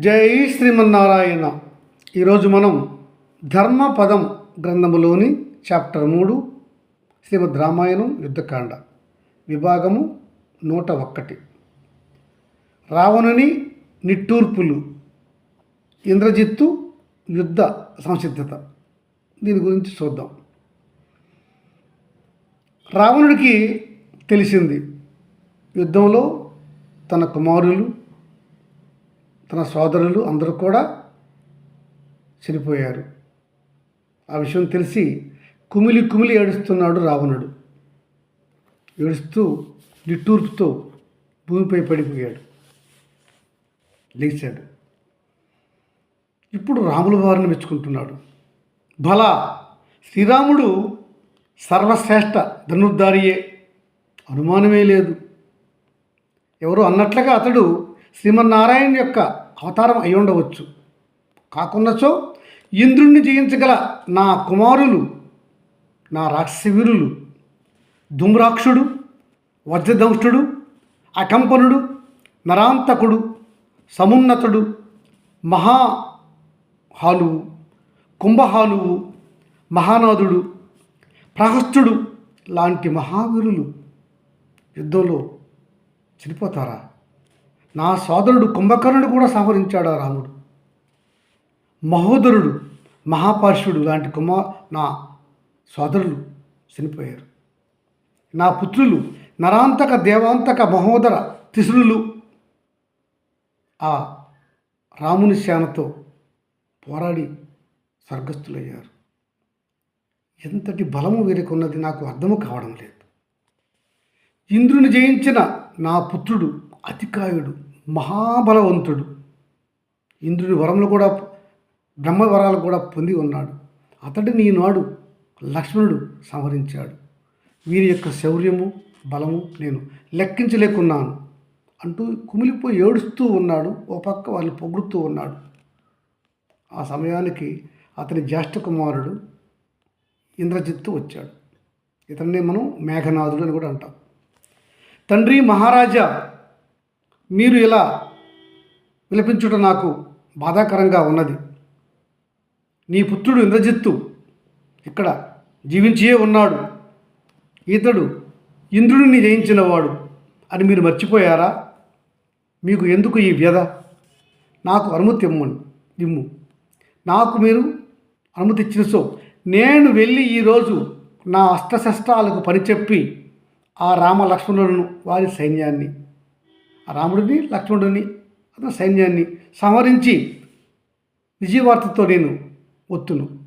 జై శ్రీమన్నారాయణ. ఈరోజు మనం ధర్మపదం గ్రంథములోని చాప్టర్ మూడు శ్రీమద్ రామాయణం యుద్ధకాండ విభాగము నూట ఒక్కటి. రావణుని నిట్టూర్పులు ఇంద్రజిత్తు యుద్ధ సంసిద్ధత. దీని గురించి చూద్దాం. రావణుడికి తెలిసింది యుద్ధంలో తన కుమారులు తన సోదరులు అందరూ కూడా చనిపోయారు. ఆ విషయం తెలిసి కుమిలి కుమిలి ఏడుస్తున్నాడు రావణుడు. ఏడుస్తూ నిట్టూర్పుతో భూమిపై పడిపోయాడు. లేచాడు. ఇప్పుడు రాముల వారిని మెచ్చుకుంటున్నాడు. బల! శ్రీరాముడు సర్వశ్రేష్ఠ ధనుర్ధారియే. అనుమానమే లేదు. ఎవరు అన్నట్లుగా అతడు శ్రీమన్నారాయణ యొక్క అవతారం అయి ఉండవచ్చు. కాకున్నచో ఇంద్రుణ్ణి జయించగల నా కుమారులు నా రాక్షసవీరులు వీరులు వజ్రదంష్టుడు అకంపనుడు నరాంతకుడు సమున్నతుడు మహాహాలువు కుంభహాలువు మహానాథుడు ప్రహస్తుడు లాంటి మహావీరులు యుద్ధంలో చనిపోతారా? నా సోదరుడు కుంభకర్ణుడు కూడా సంహరించాడు ఆ రాముడు. మహోదరుడు మహాపరుషుడు లాంటి కుమార్ నా సోదరులు చనిపోయారు. నా పుత్రులు నరాంతక దేవాంతక మహోదర తిసురులు ఆ రాముని సేనతో పోరాడి స్వర్గస్థులయ్యారు. ఎంతటి బలము వీరికి ఉన్నది నాకు అర్థము కావడం లేదు. ఇంద్రుని జయించిన నా పుత్రుడు అతికాయుడు. మహాబలవంతుడు. ఇంద్రుని వరములు కూడా బ్రహ్మవరాలు కూడా పొంది ఉన్నాడు. అతడిని ఈనాడు లక్ష్మణుడు సంహరించాడు. వీరి యొక్క శౌర్యము బలము నేను లెక్కించలేకున్నాను అంటూ కుమిలిపోయి ఏడుస్తూ ఉన్నాడు. ఓ పక్క వాళ్ళు పొగుడుతూ ఉన్నాడు. ఆ సమయానికి అతని జ్యేష్ఠ కుమారుడు ఇంద్రజిత్తు వచ్చాడు. ఇతన్ని మనం మేఘనాథుడు అని కూడా అంటాం. తండ్రి మహారాజా మీరు ఇలా విలపించుట నాకు బాధాకరంగా ఉన్నది. నీ పుత్రుడు ఇంద్రజిత్తు ఇక్కడ జీవించియే ఉన్నాడు. ఇతడు ఇంద్రుడిని జయించినవాడు అని మీరు మర్చిపోయారా? మీకు ఎందుకు ఈ వ్యధ? నాకు అనుమతి ఇమ్మండి ఇమ్ము. నాకు మీరు అనుమతి ఇచ్చిన సో నేను వెళ్ళి ఈరోజు నా అష్టశస్త్రాలకు పనిచెప్పి ఆ రామ లక్ష్మణులను వారి సైన్యాన్ని రాముడిని లక్ష్మణుడిని అతని సైన్యాన్ని సంహరించి విజయవార్తతో నేను ఒత్తును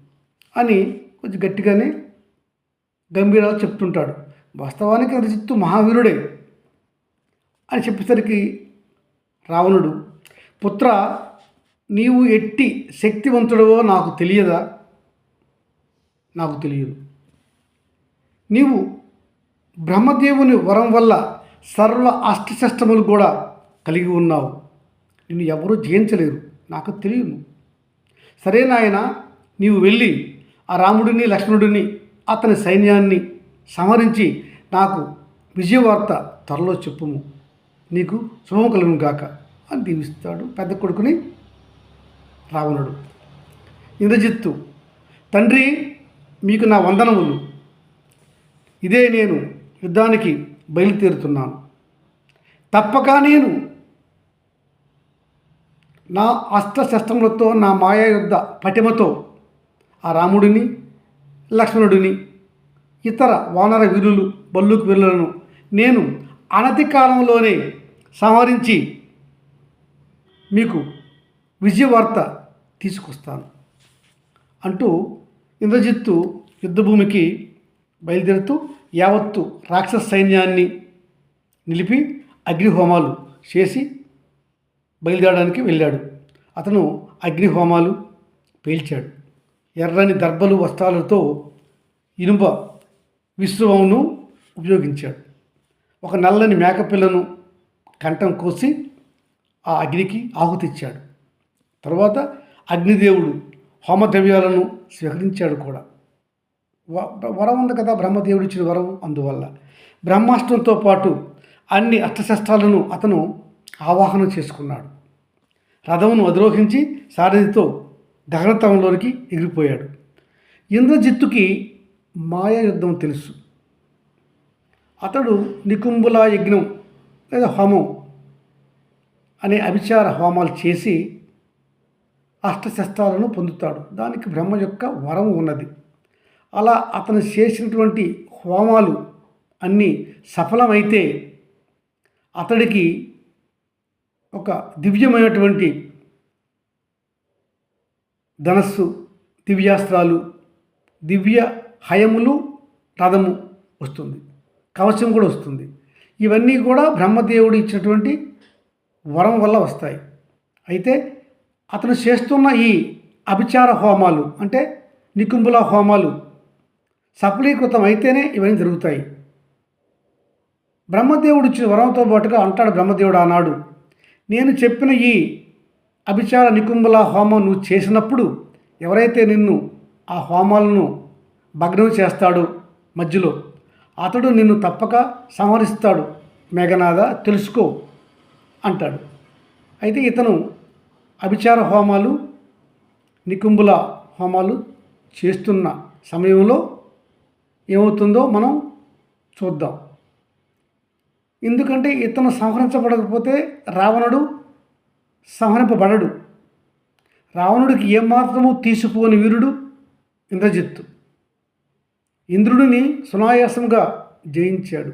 అని కొంచెం గట్టిగానే గంభీరాలు చెప్తుంటాడు. వాస్తవానికి రచిత్తు మహావీరుడే అని చెప్పేసరికి రావణుడు పుత్ర నీవు ఎట్టి శక్తివంతుడవో నాకు తెలియదా? నాకు తెలియదు. నీవు బ్రహ్మదేవుని వరం వల్ల సర్వ అష్టశస్త్రములు కూడా కలిగి ఉన్నావు. నిన్ను ఎవరూ జయించలేరు. నాకు తెలియదు. సరే నాయన నీవు వెళ్ళి ఆ రాముడిని లక్ష్మణుడిని అతని సైన్యాన్ని సంహరించి నాకు విజయవార్త త్వరలో చెప్పుము. నీకు శుభం కలుగును గాక అని దీవిస్తాడు పెద్ద కొడుకుని రావణుడు. ఇంద్రజిత్తు తండ్రి మీకు నా వందనములు. ఇదే నేను యుద్ధానికి బయలుదేరుతున్నాను తప్పక నేను నా అస్త్రశస్త్రములతో నా మాయా యుద్ధ పటిమతో ఆ రాముడిని లక్ష్మణుడిని ఇతర వానర వీరులు బల్లుకు వీరులను నేను అనతి కాలంలోనే సంహరించి మీకు విజయవార్త తీసుకొస్తాను. అంటూ ఇంద్రజిత్తు యుద్ధభూమికి బయలుదేరుతూ యావత్తు రాక్షస సైన్యాన్ని నిలిపి అగ్నిహోమాలు చేసి బయలుదేరడానికి వెళ్ళాడు. అతను అగ్నిహోమాలు పేల్చాడు. ఎర్రని దర్భలు వస్త్రాలతో ఇనుప విశ్రవమును ఉపయోగించాడు. ఒక నల్లని మేకపిల్లను కంఠం కోసి ఆ అగ్నికి ఆహుతిచ్చాడు తర్వాత అగ్నిదేవుడు హోమద్రవ్యాలను స్వీకరించాడు కూడా. వరం ఉంది కదా బ్రహ్మదేవుడు ఇచ్చిన వరం అందువల్ల. బ్రహ్మాస్త్రంతో పాటు అన్ని అష్టశస్త్రాలను అతను ఆవాహనం చేసుకున్నాడు. రథమును అధిరోహించి సారథితో గగనతలంలోనికి ఎగిరిపోయాడు. ఇంద్రజిత్తుకి మాయా యుద్ధం తెలుసు. అతడు నికుంబుల యజ్ఞం లేదా హోమం అనే అభిచార హోమాలు చేసి అష్టశస్త్రాలను పొందుతాడు. దానికి బ్రహ్మ యొక్క వరం ఉన్నది. అలా అతను చేసినటువంటి హోమాలు అన్నీ సఫలమైతే అతడికి ఒక దివ్యమైనటువంటి ధనస్సు దివ్యాస్త్రాలు దివ్య హయములు రథము వస్తుంది. కవచం కూడా వస్తుంది. ఇవన్నీ కూడా బ్రహ్మదేవుడు ఇచ్చినటువంటి వరం వల్ల వస్తాయి. అయితే అతను చేస్తున్న ఈ అభిచార హోమాలు అంటే నికుంబుల హోమాలు సఫలీకృతం అయితేనే ఇవన్నీ జరుగుతాయి. బ్రహ్మదేవుడు ఇచ్చిన వరంతో పాటుగా అంటాడు బ్రహ్మదేవుడు ఆనాడు నేను చెప్పిన ఈ అభిచార నికుంబుల హోమం నువ్వు చేసినప్పుడు ఎవరైతే నిన్ను ఆ హోమాలను భగ్నం చేస్తాడో మధ్యలో అతడు నిన్ను తప్పక సంహరిస్తాడు. మేఘనాథ తెలుసుకో అంటాడు. అయితే ఇతను అభిచార హోమాలు నికుంబుల హోమాలు చేస్తున్న సమయంలో ఏమవుతుందో మనం చూద్దాం. ఎందుకంటే ఇతను సంహరించబడకపోతే రావణుడు సంహరింపబడడు. రావణుడికి ఏమాత్రము తీసిపోని వీరుడు ఇంద్రజిత్తు. ఇంద్రుడిని సునాయాసంగా జయించాడు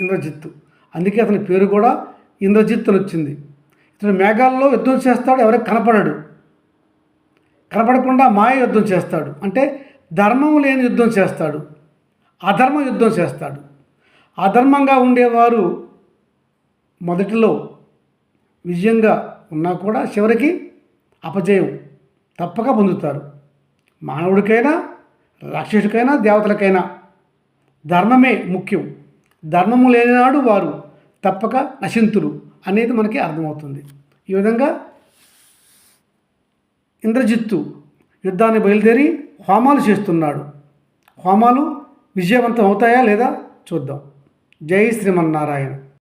ఇంద్రజిత్తు. అందుకే అతని పేరు కూడా ఇంద్రజిత్ అని వచ్చింది ఇతను మేఘాల్లో యుద్ధం చేస్తాడు ఎవరికి కనపడడు. కనపడకుండా మాయ యుద్ధం చేస్తాడు. అంటే ధర్మం లేని యుద్ధం చేస్తాడు. అధర్మ యుద్ధం చేస్తాడు. అధర్మంగా ఉండేవారు మొదటిలో విజయంగా ఉన్నా కూడా చివరికి అపజయం తప్పక పొందుతారు. మానవుడికైనా రాక్షసుడికైనా దేవతలకైనా ధర్మమే ముఖ్యం. ధర్మము లేనినాడు వారు తప్పక నశింతులు అనేది మనకి అర్థమవుతుంది. ఈ విధంగా ఇంద్రజిత్తు యుద్ధాన్ని బయలుదేరి హోమాలు చేస్తున్నాడు. హోమాలు విజయవంతం అవుతాయా లేదా చూద్దాం. జై శ్రీమన్నారాయణ.